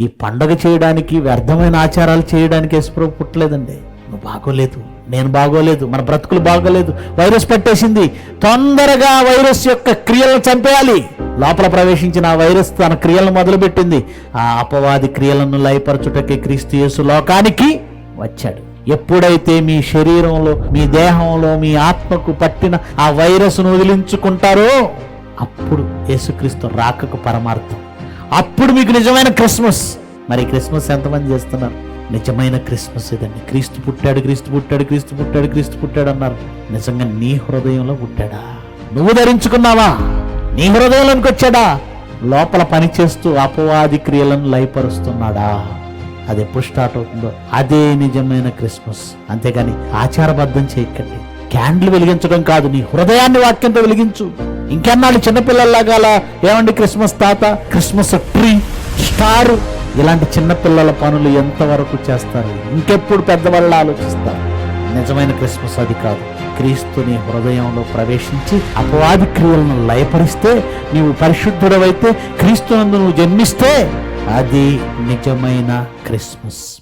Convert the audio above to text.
ఈ పండగ చేయడానికి వ్యర్థమైన ఆచారాలు చేయడానికి యేసుప్రభు పుట్టలేదండి. నువ్వు బాగోలేదు. నేను బాగోలేదు. మన బ్రతుకులు బాగోలేదు. వైరస్ పట్టేసింది. తొందరగా వైరస్ యొక్క క్రియలను చంపేయాలి. లోపల ప్రవేశించిన ఆ వైరస్ తన క్రియలను మొదలుపెట్టింది. ఆ అపవాది క్రియలను లయపరచుటకి క్రీస్తు యేసు లోకానికి వచ్చాడు. ఎప్పుడైతే మీ శరీరంలో మీ దేహంలో మీ ఆత్మకు పట్టిన ఆ వైరస్ను వదిలించుకుంటారో అప్పుడు యేసుక్రీస్తు రాకకు పరమార్థం. అప్పుడు మీకు నిజమైన క్రిస్మస్. మరి క్రిస్మస్ ఎంతమంది చేస్తున్నారు? నిజమైన క్రిస్మస్ ఇదండి. క్రీస్తు పుట్టాడు క్రీస్తు పుట్టాడు క్రీస్తు పుట్టాడు క్రీస్తు పుట్టాడు అన్నారు. నిజంగా నీ హృదయంలో పుట్టాడా? నువ్వు ధరించుకున్నావా? నీ హృదయంలోనికి వచ్చాడా? లోపల పనిచేస్తూ అపవాది క్రియలను లయపరుస్తున్నాడా? అది ఎప్పుడు స్టార్ట్ అవుతుందో అదే నిజమైన క్రిస్మస్. అంతేగాని ఆచారబద్ధం చేయకండి. క్యాండిల్ వెలిగించడం కాదు. నీ హృదయాన్ని వాక్యంతో వెలిగించు. ఇంకెన్నాళ్ళు చిన్నపిల్లల్లాగా అలా ఏమండి క్రిస్మస్ తాత క్రిస్మస్ ట్రీ స్టార్? ఇలాంటి చిన్నపిల్లల పనులు ఎంతవరకు చేస్తారు? ఇంకెప్పుడు పెద్దవాళ్ళు ఆలోచిస్తారు? నిజమైన క్రిస్మస్ అది కాదు. క్రీస్తుని హృదయంలో ప్రవేశించి అపవాది క్రియలను లయపరిస్తే నీవు పరిశుద్ధుడవైతే క్రీస్తునందు నువ్వు జన్మిస్తే అది నిజమైన క్రిస్మస్.